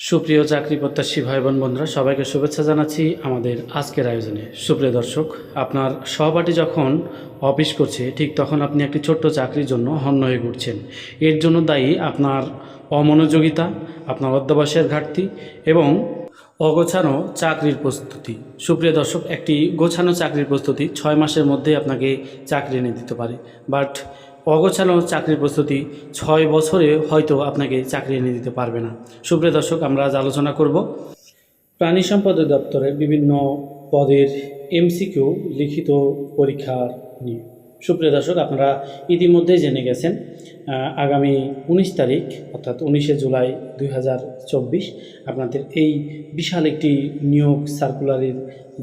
সুপ্রিয় চাকরি প্রত্যাশী ভাই বোন বন্ধুরা, সবাইকে শুভেচ্ছা জানাচ্ছি আমাদের আজকের আয়োজনে। সুপ্রিয় দর্শক, আপনার সহপাঠী যখন অফিস করছে, ঠিক তখন আপনি একটি ছোট্ট চাকরির জন্য হন্য হয়ে ঘুরছেন। এর জন্য দায়ী আপনার অমনোযোগিতা, আপনার অধ্যাবসায়ের ঘাটতি এবং অগোছানো চাকরির প্রস্তুতি। সুপ্রিয় দর্শক, একটি গোছানো চাকরির প্রস্তুতি ছয় মাসের মধ্যে আপনাকে চাকরি এনে দিতে পারে। বাট অগোছানো চাকরির প্রস্তুতি ছয় বছরে হয়তো আপনাকে চাকরি এনে দিতে পারবে না। সুপ্রিয় দর্শক, আমরা আজ আলোচনা করব প্রাণী সম্পদ দপ্তরের বিভিন্ন পদের এমসিকিউ লিখিত পরীক্ষার নিয়ে। সুপ্রিয় দর্শক, আপনারা ইতিমধ্যে জেনে গেছেন আগামী উনিশ তারিখ, অর্থাৎ উনিশে জুলাই দু হাজার চব্বিশ, আপনাদের এই বিশাল একটি নিয়োগ সার্কুলারের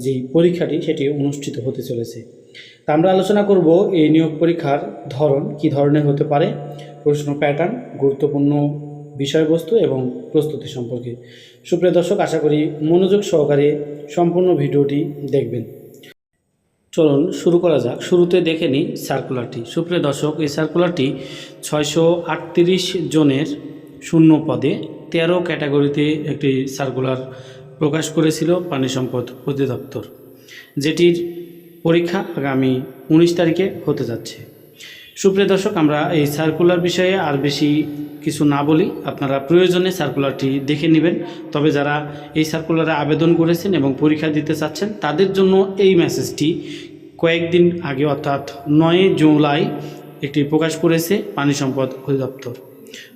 যেই পরীক্ষাটি, সেটি অনুষ্ঠিত হতে চলেছে। তা আমরা আলোচনা করব এই নিয়োগ পরীক্ষার ধরন, কি ধরনের হতে পারে, প্রশ্ন প্যাটার্ন গুরুত্বপূর্ণ বিষয়বস্তু এবং প্রস্তুতি সম্পর্কে। সুপ্রিয় দর্শক, আশা করি মনোযোগ সহকারে সম্পূর্ণ ভিডিওটি দেখবেন। চলুন শুরু করা যাক। শুরুতে দেখে নিই সার্কুলারটি সুপ্রিয় দর্শক, এই সার্কুলারটি ছয়শো আটত্রিশ জনের শূন্য পদে তেরো ক্যাটাগরিতে একটি সার্কুলার প্রকাশ করেছিল পানি সম্পদ অধিদপ্তর, যেটির পরীক্ষা আগামী উনিশ তারিখে হতে যাচ্ছে। সুপ্রিয় দর্শক, আমরা এই সার্কুলার বিষয়ে আর বেশি কিছু না বলি। আপনারা প্রয়োজনে সার্কুলারটি দেখে নেবেন। তবে যারা এই সার্কুলারে আবেদন করেছেন এবং পরীক্ষা দিতে চাচ্ছেন, তাদের জন্য এই মেসেজটি কয়েকদিন আগে, অর্থাৎ নয় জুলাই, একটি প্রকাশ করেছে পানি সম্পদ অধিদপ্তর।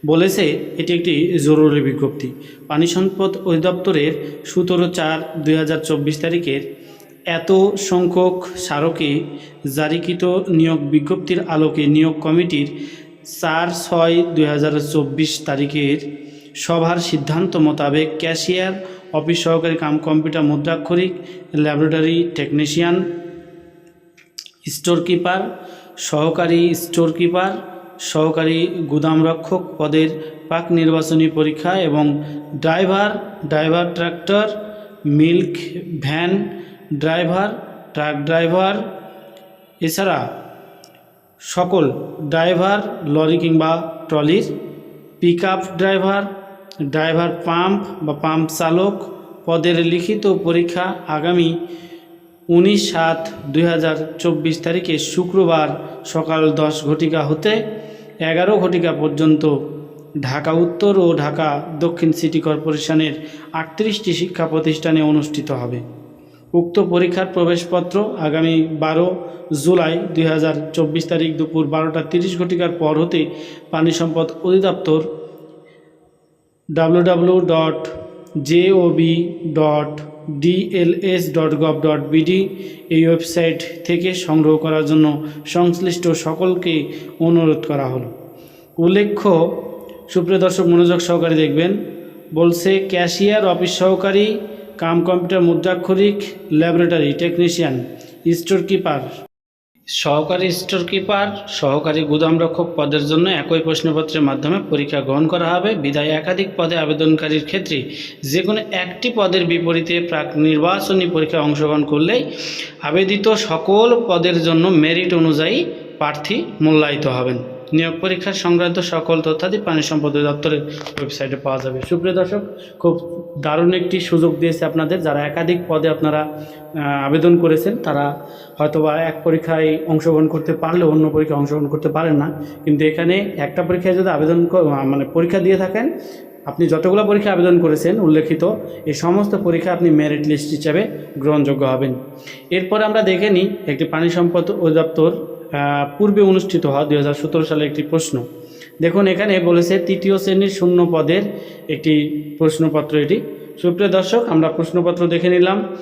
বলেছে, এটি একটি জরুরি বিজ্ঞপ্তি। পানি সম্পদ অধিদপ্তরের সতেরো চার দুই তারিখের এত সংখ্যক স্মারকে জারিকৃত নিয়োগ বিজ্ঞপ্তির আলোকে নিয়োগ কমিটির চার ছয় দুই তারিখের সভার সিদ্ধান্ত মোতাবেক ক্যাশিয়ার অফিস সহকারী কাম কম্পিউটার মুদ্রাক্ষরিক, ল্যাবরেটরি টেকনিশিয়ান, স্টোর কিপার, সহকারী স্টোর কিপার, সহকারী গুদামরক্ষক পদের পাক নির্বাচনী পরীক্ষা এবং driver driver tractor, milk van driver, truck driver, এছাড়া সকল ড্রাইভার, লরি কিংবা ট্রলির পিক ড্রাইভার ড্রাইভার পাম্প বা পাম্প চালক পদের লিখিত পরীক্ষা আগামী উনিশ সাত দুই তারিখে শুক্রবার সকাল দশ ঘটিকা হতে এগারো ঘটিকা পর্যন্ত ঢাকা উত্তর ও ঢাকা দক্ষিণ সিটি কর্পোরেশনের আটত্রিশটি শিক্ষা প্রতিষ্ঠানে অনুষ্ঠিত হবে। উক্ত পরীক্ষার প্রবেশপত্র আগামী বারো জুলাই দুই হাজার চব্বিশ তারিখ দুপুর বারোটা তিরিশ ঘটিকার পর হতে পানি সম্পদ অধিদপ্তর W dot J O B dot DLS dot gov dot BD এই ওয়েবসাইট থেকে সংগ্রহ করার জন্য সংশ্লিষ্ট সকলকে অনুরোধ করা হলো। উল্লেখ্য, সুপ্রিয় দর্শক, মনোযোগ সহকারে দেখবেন, বলছে ক্যাশিয়ার অফিস সহকারী কাম কম্পিউটার মুদ্রাক্ষরিক, ল্যাবরেটরি টেকনিশিয়ান, স্টোর কিপার। সহকারী স্টোর কিপার, সহকারী গুদামরক্ষক পদের জন্য একই প্রশ্নপত্রের মাধ্যমে পরীক্ষা গ্রহণ করা হবে। বিদায় একাধিক পদে আবেদনকারীর ক্ষেত্রে যে কোনো একটি পদের বিপরীতে প্রাক নির্বাচনী পরীক্ষায় অংশগ্রহণ করলেই আবেদিত সকল পদের জন্য মেরিট অনুযায়ী প্রার্থী মূল্যায়িত হবেন। নিয়োগ পরীক্ষা সংক্রান্ত সকল তথ্যাদি পানি সম্পদ দপ্তরের ওয়েবসাইটে পাওয়া যাবে। সুপ্রিয় দর্শক, খুব দারুণ একটি সুযোগ দিয়েছে আপনাদের। যারা একাধিক পদে আপনারা আবেদন করেছেন, তারা হয়তোবা এক পরীক্ষায় অংশগ্রহণ করতে পারলেও অন্য পরীক্ষায় অংশগ্রহণ করতে পারেন না। কিন্তু এখানে একটা পরীক্ষায় যদি আবেদন মানে পরীক্ষা দিয়ে থাকেন, আপনি যতগুলো পরীক্ষা আবেদন করেছেন, উল্লেখিত এই সমস্ত পরীক্ষা আপনি মেরিট লিস্ট হিসাবে গ্রহণযোগ্য হবেন। এরপরে আমরা দেখে নিই একটি পানি সম্পদ অধিদপ্তর পূর্বে অনুষ্ঠিত হওয়া দুই সালে একটি প্রশ্ন। দেখুন, এখানে বলেছে তৃতীয় শ্রেণির শূন্য পদের একটি প্রশ্নপত্র এটি। সুপ্রিয় দর্শক, আমরা প্রশ্নপত্র দেখে নিলাম।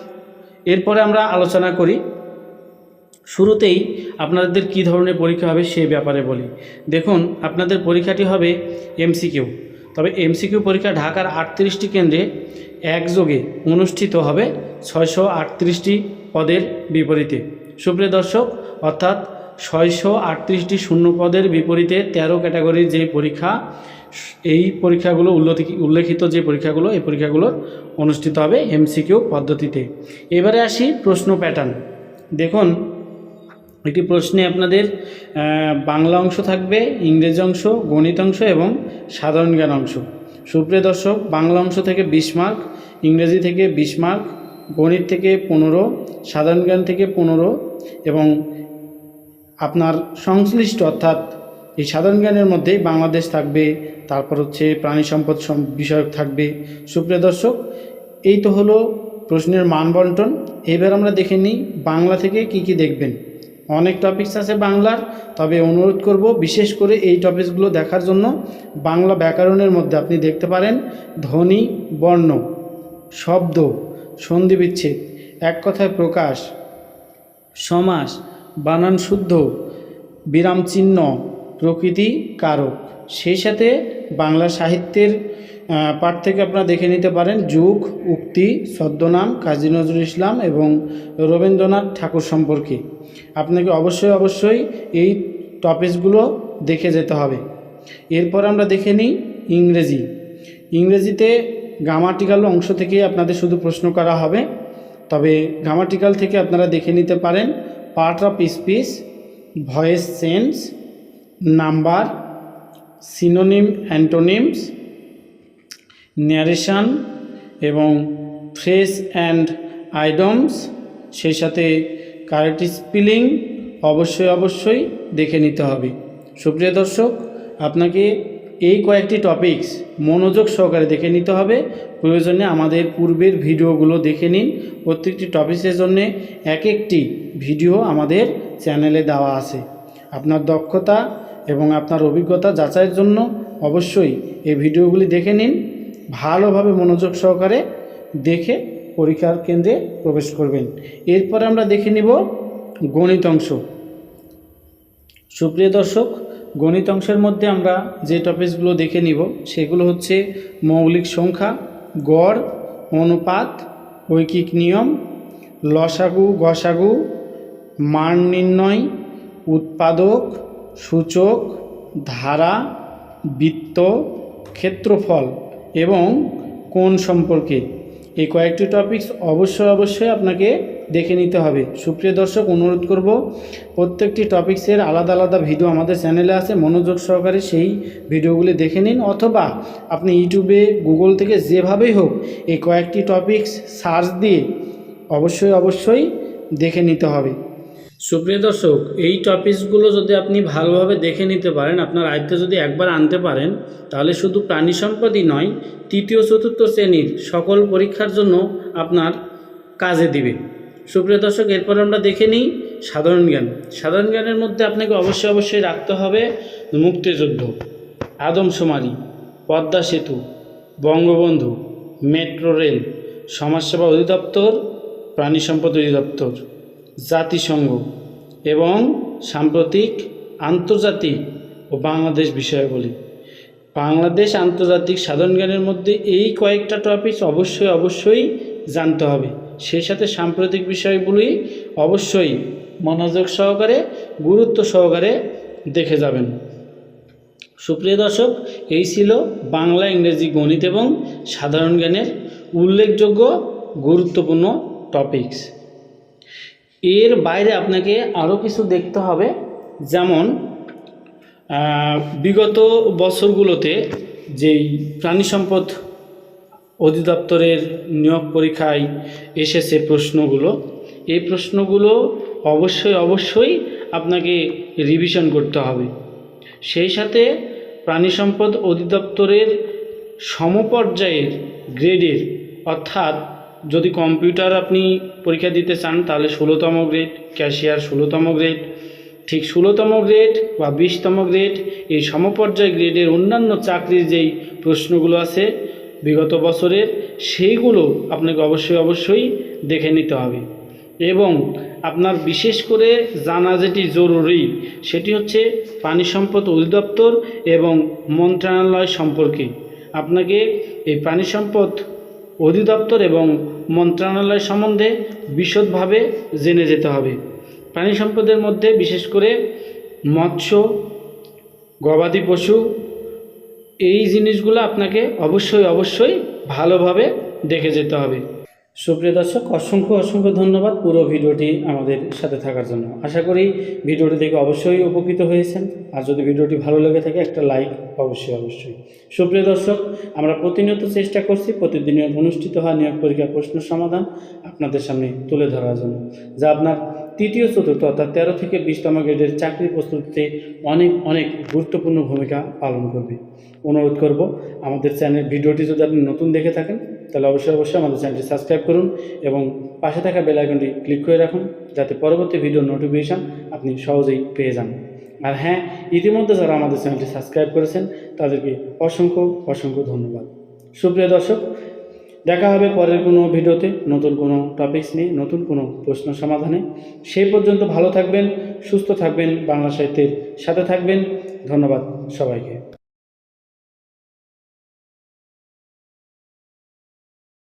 এরপরে আমরা আলোচনা করি। শুরুতেই আপনাদের কি ধরনের পরীক্ষা হবে সে ব্যাপারে বলি। দেখুন, আপনাদের পরীক্ষাটি হবে এমসিকিউ। তবে এমসিকিউ পরীক্ষা ঢাকার আটত্রিশটি কেন্দ্রে একযোগে অনুষ্ঠিত হবে ছয়শো আটত্রিশটি পদের বিপরীতে। সুপ্রিয় দর্শক, অর্থাৎ ছয়শো আটত্রিশটি শূন্য পদের বিপরীতে তেরো ক্যাটাগরির যে পরীক্ষা, এই পরীক্ষাগুলো উল্লেখি- উল্লেখিত যে পরীক্ষাগুলো, এই পরীক্ষাগুলো অনুষ্ঠিত হবে এমসিকিউ পদ্ধতিতে। এবারে আসি প্রশ্ন প্যাটার্ন দেখুন, একটি প্রশ্নে আপনাদের বাংলা অংশ থাকবে, ইংরেজি অংশ, গণিত অংশ এবং সাধারণ জ্ঞান অংশ। সুপ্রিয় দর্শক, বাংলা অংশ থেকে বিশ মার্ক, ইংরেজি থেকে বিশ মার্ক, গণিত থেকে পনেরো, সাধারণ জ্ঞান থেকে পনেরো এবং আপনার সংশ্লিষ্ট অর্থাৎ এই সাধারণ জ্ঞানের মধ্যেই বাংলাদেশ থাকবে, তারপর হচ্ছে প্রাণী সম্পদ বিষয়ক থাকবে। সুপ্রিয় দর্শক, এই তো হলো প্রশ্নের মান বন্টন। এবার আমরা দেখে নিই বাংলা থেকে কি কি দেখবেন। অনেক টপিকস আছে বাংলার, তবে অনুরোধ করব বিশেষ করে এই টপিকসগুলো দেখার জন্য বাংলা ব্যাকরণের মধ্যে আপনি দেখতে পারেন ধ্বনি, বর্ণ, শব্দ, সন্ধি বিচ্ছেদ, এক কথায় প্রকাশ, সমাস বানান শুদ্ধ, বিরাম চিহ্ন, প্রকৃতি কারক। সেই সাথে বাংলা সাহিত্যের পাঠ থেকে আপনারা দেখে নিতে পারেন যুগ, উক্তি, ছদ্মনাম, কাজী নজরুল ইসলাম এবং রবীন্দ্রনাথ ঠাকুর সম্পর্কে। আপনাকে অবশ্যই অবশ্যই এই টপিকসগুলো দেখে যেতে হবে। এরপর আমরা দেখে নিই ইংরেজি। ইংরেজিতে গ্রামাটিক্যাল অংশ থেকে আপনাদের শুধু প্রশ্ন করা হবে। তবে গ্রামাটিক্যাল থেকে আপনারা দেখে নিতে পারেন part of speech voice tense number synonym antonyms narration এবং ফ্রেস অ্যান্ড আইডমস সেই সাথে কারেক্ট স্পেলিং অবশ্যই অবশ্যই দেখে নিতে হবে। সুপ্রিয় দর্শক, আপনাকে এই কয়েকটি টপিকস মনোযোগ সহকারে দেখে নিতে হবে। প্রয়োজনে আমাদের পূর্বের ভিডিওগুলো দেখে নিন। প্রত্যেকটি টপিক্সের জন্য এক একটি ভিডিও আমাদের চ্যানেলে দেওয়া আছে। আপনার দক্ষতা এবং আপনার অভিজ্ঞতা যাচাইয়ের জন্য অবশ্যই এই ভিডিওগুলি দেখে নিন। ভালোভাবে মনোযোগ সহকারে দেখে পরীক্ষার কেন্দ্রে প্রবেশ করবেন। এরপর আমরা দেখে নিব গণিত অংশ। সুপ্রিয় দর্শক গণিত অংশের মধ্যে আমরা যে টপিকসগুলো দেখে নিব, সেগুলো হচ্ছে মৌলিক সংখ্যা, গড়, অনুপাত, ঐকিক নিয়ম, লসাগু, গসাগু, মান নির্ণয়, উৎপাদক, সূচক, ধারা, বৃত্ত, ক্ষেত্রফল এবং কোন সম্পর্কে। এই কয়েকটি টপিকস অবশ্যই অবশ্যই আপনাকে দেখে নিতে হবে। সুপ্রিয় দর্শক, অনুরোধ করব, প্রত্যেকটি টপিক্সের আলাদা আলাদা ভিডিও আমাদের চ্যানেলে আছে। মনোযোগ সহকারে সেই ভিডিওগুলি দেখে নিন অথবা আপনি ইউটিউবে, গুগল থেকে যেভাবেই হোক এই কয়েকটি টপিকস সার্চ দিয়ে অবশ্যই অবশ্যই দেখে নিতে হবে। সুপ্রিয় দর্শক, এই টপিকসগুলো যদি আপনি ভালোভাবে দেখে নিতে পারেন, আপনার আয়ত্তে যদি একবার আনতে পারেন, তাহলে শুধু প্রাণী সম্পদই নয়, তৃতীয়, চতুর্থ শ্রেণির সকল পরীক্ষার জন্য আপনার কাজে দিবে। সুপ্রিয় দর্শক, এরপর আমরা দেখে নিই সাধারণ জ্ঞান। সাধারণ জ্ঞানের মধ্যে আপনাকে অবশ্যই অবশ্যই রাখতে হবে মুক্তিযুদ্ধ আদমশুমারি পদ্মা সেতু, বঙ্গবন্ধু, মেট্রো রেল, সমাজসেবা অধিদপ্তর, প্রাণী সম্পদ অধিদপ্তর, জাতিসংঘ এবং সাম্প্রতিক আন্তর্জাতিক ও বাংলাদেশ বিষয়াবলী। বাংলাদেশ আন্তর্জাতিক সাধারণ জ্ঞানের মধ্যে এই কয়েকটা টপিক অবশ্যই অবশ্যই জানতে হবে। সেই সাথে সাম্প্রতিক বিষয়গুলি অবশ্যই মনোযোগ সহকারে, গুরুত্ব সহকারে দেখে যাবেন। সুপ্রিয় দর্শক, এই ছিল বাংলা ইংরেজি গণিত এবং সাধারণ জ্ঞানের উল্লেখযোগ্য গুরুত্বপূর্ণ টপিকস এর বাইরে আপনাকে আরও কিছু দেখতে হবে, যেমন বিগত বছরগুলোতে যেই প্রাণী সম্পদ অধিদপ্তরের নিয়োগ পরীক্ষায় এসেছে প্রশ্নগুলো। এই প্রশ্নগুলো অবশ্যই অবশ্যই আপনাকে রিভিশন করতে হবে। সেই সাথে প্রাণী সম্পদ অধিদপ্তরের সমপর্যায়ের গ্রেডের, অর্থাৎ যদি কম্পিউটার আপনি পরীক্ষা দিতে চান, তাহলে ষোলোতম গ্রেড, ক্যাশিয়ার ষোলোতম গ্রেড, ঠিক ষোলোতম গ্রেড বা বিশতম গ্রেড, এই সমপর্যায় গ্রেডের অন্যান্য চাকরির যেই প্রশ্নগুলো আছে বিগত বছরের সেইগুলো আপনাকে অবশ্যই অবশ্যই দেখে নিতে হবে। এবং আপনার বিশেষ করে জানা যেটি জরুরি, সেটি হচ্ছে পানি সম্পদ অধিদপ্তর এবং মন্ত্রণালয় সম্পর্কে। আপনাকে এই পানি সম্পদ অধিদপ্তর এবং মন্ত্রণালয় সম্বন্ধে বিশদভাবে জেনে যেতে হবে। প্রাণী সম্পদের মধ্যে বিশেষ করে মৎস্য, গবাদি পশু এই জিনিসগুলো আপনাকে অবশ্যই অবশ্যই ভালোভাবে দেখে যেতে হবে। সুপ্রিয় দর্শক, অসংখ্য অসংখ্য ধন্যবাদ পুরো ভিডিওটি আমাদের সাথে থাকার জন্য। আশা করি ভিডিওটি দেখে অবশ্যই উপকৃত হয়েছেন। আর যদি ভিডিওটি ভালো লেগে থাকে, একটা লাইক অবশ্যই অবশ্যই। সুপ্রিয় দর্শক, আমরা প্রতিনিয়ত চেষ্টা করছি প্রতিদিনের অনুষ্ঠিত হওয়া নিয়োগ পরীক্ষা প্রশ্ন সমাধান আপনাদের সামনে তুলে ধরার জন্য। যা আপনার তৃতীয় চতুর্থ অর্থাৎ তেরো থেকে বিশতম গ্রেডের চাকরি প্রস্তুতিতে অনেক অনেক গুরুত্বপূর্ণ ভূমিকা পালন করবে। অনুরোধ করব, আমাদের চ্যানেল ভিডিওটি যদি আপনি নতুন দেখে থাকেন, তাহলে অবশ্যই অবশ্যই আমাদের চ্যানেলটি সাবস্ক্রাইব করুন এবং পাশে থাকা বেল আইকনটি ক্লিক করে রাখুন, যাতে পরবর্তী ভিডিওর নোটিফিকেশান আপনি সহজেই পেয়ে যান। আর হ্যাঁ ইতিমধ্যে যারা আমাদের চ্যানেলটি সাবস্ক্রাইব করেছেন, তাদেরকে অসংখ্য অসংখ্য ধন্যবাদ। সুপ্রিয় দর্শক দেখা হবে পরের কোনো ভিডিওতে। নতুন কোনো টপিকস নিয়ে, নতুন কোনো প্রশ্ন সমাধানে। সেই পর্যন্ত ভালো থাকবেন, সুস্থ থাকবেন বাংলা সাহিত্যের সাথে থাকবেন। ধন্যবাদ সবাইকে।